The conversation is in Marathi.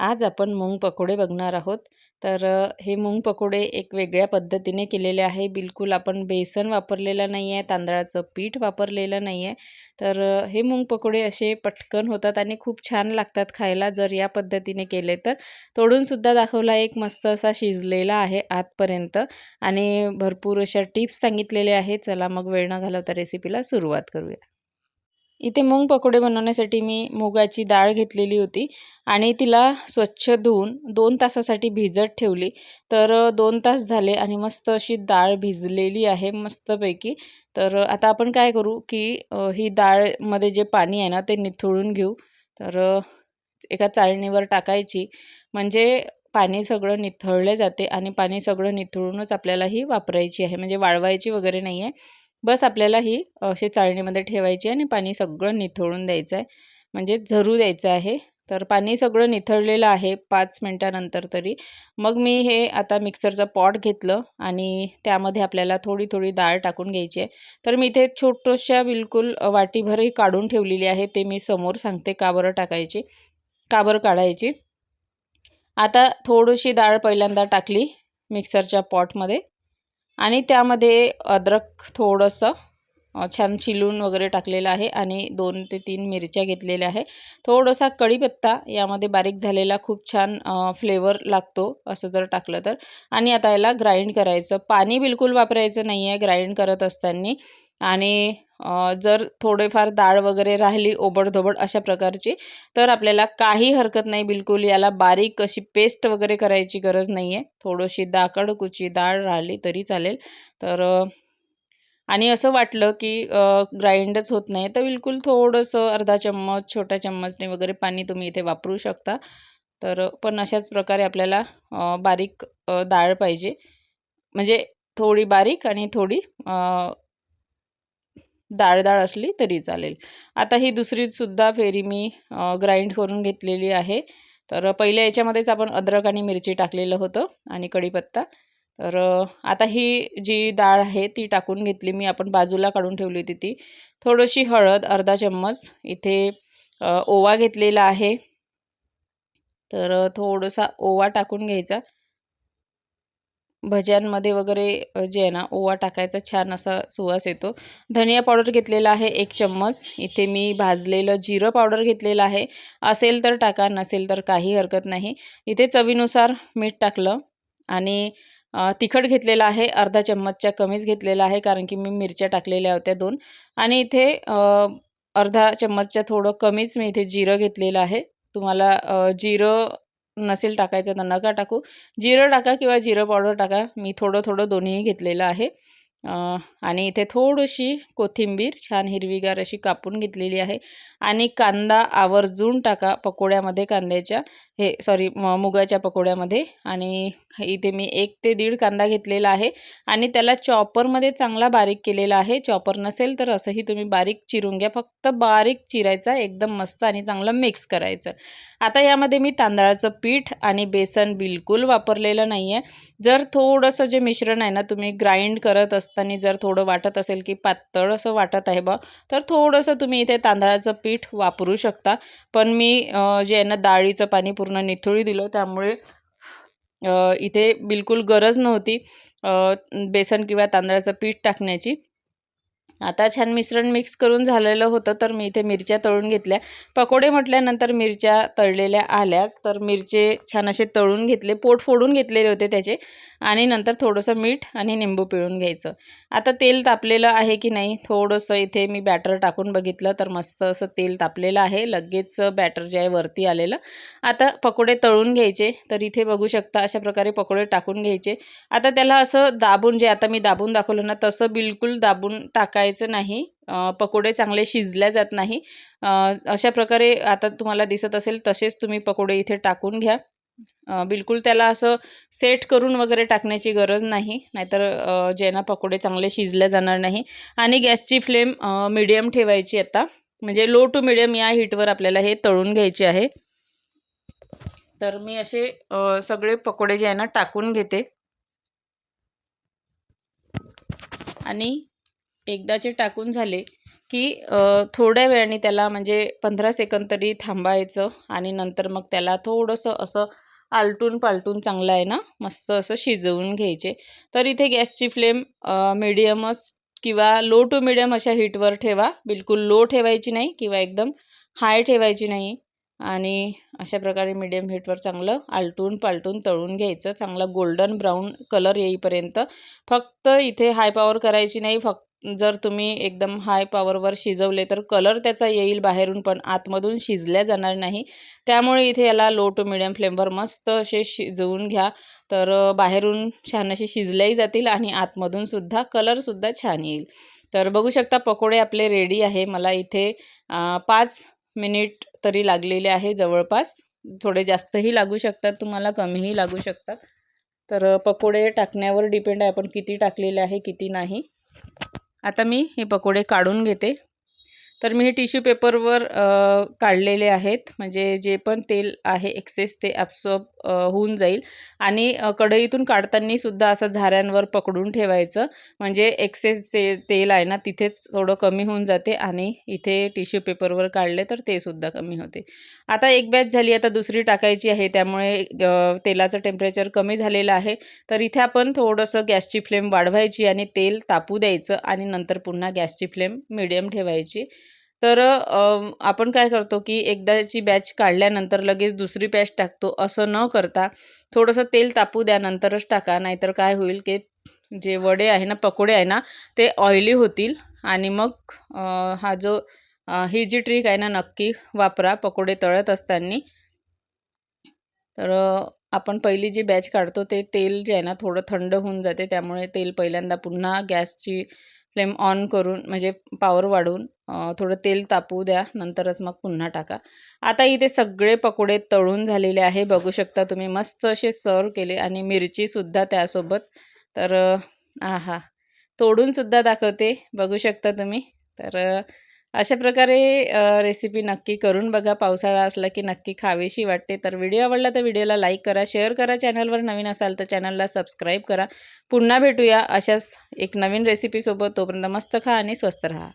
आज आपण मूंग पकोडे बघणार आहोत. तर हे मूंग पकोडे एक वेगळ्या पद्धतीने केलेले आहे. बिलकुल आपण बेसन वापरलेलं नाही आहे तांदळाचं पीठ वापरलेलं नाही आहे तर हे मूंग पकोडे असे पटकन होतात आणि खूप छान लागतात खायला जर या पद्धतीने केले तर. तोडूनसुद्धा दाखवला एक मस्त असा शिजलेला आहे आतपर्यंत आणि भरपूर अशा टिप्स सांगितलेल्या आहेत चला मग वेळ न घालवता रेसिपीला सुरुवात करूया. इथे मूंग पकोडे बनवण्यासाठी मी मुगाची डाळ घेतलेली होती आणि तिला स्वच्छ धुवून दोन तासासाठी भिजत ठेवली. तर दोन तास झाले आणि मस्त अशी डाळ भिजलेली आहे मस्तपैकी. तर आता आपण काय करू की ही डाळमध्ये जे पाणी आहे ना ते निथळून घेऊ. तर एका चाळणीवर टाकायची. म्हणजे पाणी सगळं निथळले जाते आणि पाणी सगळं निथळूनच आपल्याला ही वापरायची आहे. म्हणजे वाळवायची वगैरे नाही आहे बस आपल्याला ही अशी चाळणीमध्ये ठेवायची आणि पाणी सगळं निथळून द्यायचं आहे म्हणजे झरू द्यायचं आहे. तर पाणी सगळं निथळलेलं आहे पाच मिनटानंतर तरी. मग मी हे आता मिक्सरचं पॉट घेतलं आणि त्यामध्ये आपल्याला थोडी थोडी डाळ टाकून घ्यायची आहे. तर मी इथे छोटंशा बिलकुल वाटीभरही काढून ठेवलेली आहे. ते मी समोर सांगते का बरं टाकायची का बरं काढायची. आता थोडीशी डाळ पहिल्यांदा टाकली मिक्सरच्या पॉटमध्ये. आणि त्यामध्ये अद्रक थोडंसं छान चिलून वगैरे टाकलेलं आहे आणि दोन ते तीन मिरच्या घेतलेल्या आहे. थोडासा कढीपत्ता यामध्ये बारीक झालेला खूप छान फ्लेवर लागतो असं जर टाकलं तर. आणि आता याला ग्राइंड करायचं. पाणी बिलकुल वापरायचं नाही आहे ग्राइंड करत असताना. आणि जर थोडेफार डाळ वगैरे राहिली ओबडधोबड अशा प्रकारची तर आपल्याला काही हरकत नाही बिलकुल. याला बारीक अशी पेस्ट वगैरे करायची गरज नाही आहे थोडीशी दाकड कुची डाळ राहिली तरी चालेल. तर आणि असं वाटलं की ग्राइंडच होत नाही. तर बिलकुल थोडंसं अर्धा चम्मच छोट्या चम्मचने वगैरे पाणी तुम्ही इथे वापरू शकता. तर पण अशाच प्रकारे आपल्याला बारीक डाळ पाहिजे. म्हणजे थोडी बारीक आणि थोडी डाळ डाळ असली तरी चालेल. आता ही दुसरीसुद्धा फेरी मी ग्राइंड करून घेतलेली आहे. तर पहिल्या याच्यामध्येच आपण अद्रक आणि मिरची टाकलेलं होतं आणि कढीपत्ता. तर आता ही जी डाळ आहे ती टाकून घेतली मी आपण बाजूला काढून ठेवली होती ती. थोडीशी हळद अर्धा चम्मच इथे ओवा घेतलेला आहे. तर थोडासा ओवा टाकून घ्यायचा. भज्यांमध्ये वगैरे जे आहे ना ओवा टाकायचा छान असा सुवास येतो. धनिया पावडर घेतलेला आहे एक चम्मच. इथे मी भाजलेलं जिरं पावडर घेतलेलं आहे. असेल तर टाका नसेल तर काही हरकत नाही. इथे चवीनुसार मीठ टाकलं आणि तिखट घेतलेलं आहे. अर्धा चम्मचच्या कमीच घेतलेला आहे कारण की मी मिरच्या टाकलेल्या होत्या दोन. आणि इथे अर्धा चम्मचच्या थोडं कमीच मी इथे जिरं घेतलेलं आहे. तुम्हाला जिरं नसेल टाकायचं तर नका टाकू. जिरं टाका किंवा जिरं पावडर टाका. मी थोडं थोडं दोन्हीही घेतलेलं आहे. आणि इथे थोडीशी कोथिंबीर छान हिरवीगार अशी कापून घेतलेली आहे. आणि कांदा आवर्जून टाका पकोड्यामध्ये कांद्याच्या. हे सॉरी मुगाच्या पकोड्यामध्ये. आणि इथे मी एक ते दीड कांदा घेतलेला आहे. आणि त्याला चॉपरमध्ये चांगला बारीक केलेला आहे. चॉपर नसेल तर असंही तुम्ही बारीक चिरून घ्या. फक्त बारीक चिरायचा एकदम मस्त आणि चांगलं मिक्स करायचं. आता यामध्ये मी तांदळाचं पीठ आणि बेसन बिलकुल वापरलेलं नाही आहे जर थोडंसं जे मिश्रण आहे ना तुम्ही ग्राइंड करत असताना जर थोडं वाटत असेल की पातळ असं वाटत आहे बा तर थोडंसं तुम्ही इथे तांदळाचं पीठ वापरू शकता. पण मी जे आहे ना डाळीचं पाणी पूर्ण निथळी दिलं त्यामुळे इथे बिलकुल गरज नव्हती बेसन किंवा तांदळाचं पीठ टाकण्याची. आता छान मिश्रण मिक्स करून झालेलं होतं तर मी इथे मिरच्या तळून घेतल्या. पकोडे म्हटल्यानंतर मिरच्या तळलेल्या आल्याच तर मिरचे छान असे तळून घेतले पोट फोडून घेतलेले होते त्याचे. आणि नंतर थोडंसं मीठ आणि निंबू पिळून घ्यायचं. आता तेल तापलेलं आहे की नाही थोडंसं इथे मी बॅटर टाकून बघितलं तर मस्त असं तेल तापलेलं आहे. लगेच बॅटर जे आहे वरती आलेलं. आता पकोडे तळून घ्यायचे तर इथे बघू शकता अशा प्रकारे पकोडे टाकून घ्यायचे. आता त्याला असं दाबून जे आता मी दाबून दाखवलं ना तसं बिलकुल दाबून टाकायचं नाही. पकोडे चांगले शिजल्या जात नाही. अशा प्रकारे आता तुम्हाला दिसत असेल तसेच तुम्ही पकोडे इथे टाकून घ्या. बिलकुल त्याला असं सेट करून वगैरे टाकण्याची गरज नाही. नाहीतर जेना पकोडे चांगले शिजले जाणार नाही. आणि गॅसची फ्लेम मिडियम ठेवायची आता. म्हणजे लो टू मिडियम या हीटवर आपल्याला हे तळून घ्यायचे आहे. तर मी असे सगळे पकोडे जे आहे ना टाकून घेते. आणि एकदाचे टाकून झाले की थोड्या वेळाने त्याला म्हणजे पंधरा सेकंद तरी थांबायचं आणि नंतर मग त्याला थोडंसं असं आलटून पालटून चांगलं आहे ना मस्त असं शिजवून घ्यायचे. तर इथे गॅसची फ्लेम मिडियमच किंवा लो टू मिडियम अशा हीटवर ठेवा. बिलकुल लो ठेवायची नाही किंवा एकदम हाय ठेवायची नाही. आणि अशा प्रकारे मिडियम हीटवर चांगलं आलटून पालटून तळून घ्यायचं. चांगला गोल्डन ब्राऊन कलर येईपर्यंत. फक्त इथे हाय पॉवर करायची नाही फक्त जर तुम्ही एकदम हाय पॉवरवर शिजवले तर कलर त्याचा येईल बाहेरून पण आतमधून शिजल्या जाणार नाही. त्यामुळे इथे याला लो टू मिडियम फ्लेमवर मस्त असे शिजवून घ्या. तर बाहेरून छान असे शिजल्याही जातील आणि आतमधूनसुद्धा कलरसुद्धा छान येईल. तर बघू शकता पकोडे आपले रेडी आहे. मला इथे पाच मिनिट तरी लागलेले आहे जवळपास. थोडे जास्तही लागू शकतात तुम्हाला कमीही लागू शकतात. तर पकोडे टाकण्यावर डिपेंड आहे आपण किती टाकलेले आहे किती नाही. आता मी हे पकोडे काढून घेते. तर मी हे टिश्यू पेपरवर काढलेले आहेत. म्हणजे जे पण तेल आहे एक्सेस ते ॲब्सॉर्ब होऊन जाईल. आणि कढईतून काढताना सुद्धा असं झाऱ्यांवर पकडून ठेवायचं. म्हणजे एक्सेस जे तेल आहे ना तिथेच थोडं कमी होऊन जाते आणि इथे टिश्यू पेपरवर काढले तर ते सुद्धा कमी होते. आता एक बॅच झाली आता दुसरी टाकायची आहे. त्यामुळे तेलाचं टेम्परेचर कमी झालेलं आहे. तर इथे आपण थोडंसं गॅसची फ्लेम वाढवायची आणि तेल तापू द्यायचं आणि नंतर पुन्हा गॅसची फ्लेम मिडियम ठेवायची. तर आपण काय करतो की एकदाची बॅच काढल्यानंतर लगेच दुसरी बॅच टाकतो. असं न करता थोडंसं तेल तापू द्या नंतरच टाका. नाहीतर काय होईल की जे वडे आहे ना पकोडे आहे ना ते ऑइली होतील. आणि मग हा जो ही जी ट्रिक आहे ना नक्की वापरा. पकोडे तळत असताना. तर आपण पहिली जी बॅच काढतो ते तेल जे आहे ना थोडं थंड होऊन जाते. त्यामुळे तेल पहिल्यांदा पुन्हा गॅसची फ्लेम ऑन करून म्हणजे पॉवर वाढवून थोडं तेल तापवू द्या नंतरच मग पुन्हा टाका. आता इथे सगळे पकोडे तळून झालेले आहे बघू शकता तुम्ही. मस्त असे सर्व केले आणि मिरचीसुद्धा त्यासोबत. तर आहा. तोडूनसुद्धा दाखवते बघू शकता तुम्ही. तर अशा प्रकारे रेसिपी नक्की करून बघा. पावसाळा असला की नक्की खावीशी वाटते. तर व्हिडिओ आवडला तर व्हिडिओला लाईक करा शेअर करा. चॅनलवर नवीन असाल तर चॅनलला सबस्क्राईब करा. पुन्हा भेटूया अशाच एक नवीन रेसिपीसोबत तोपर्यंत मस्त खा आणि स्वस्त राहा.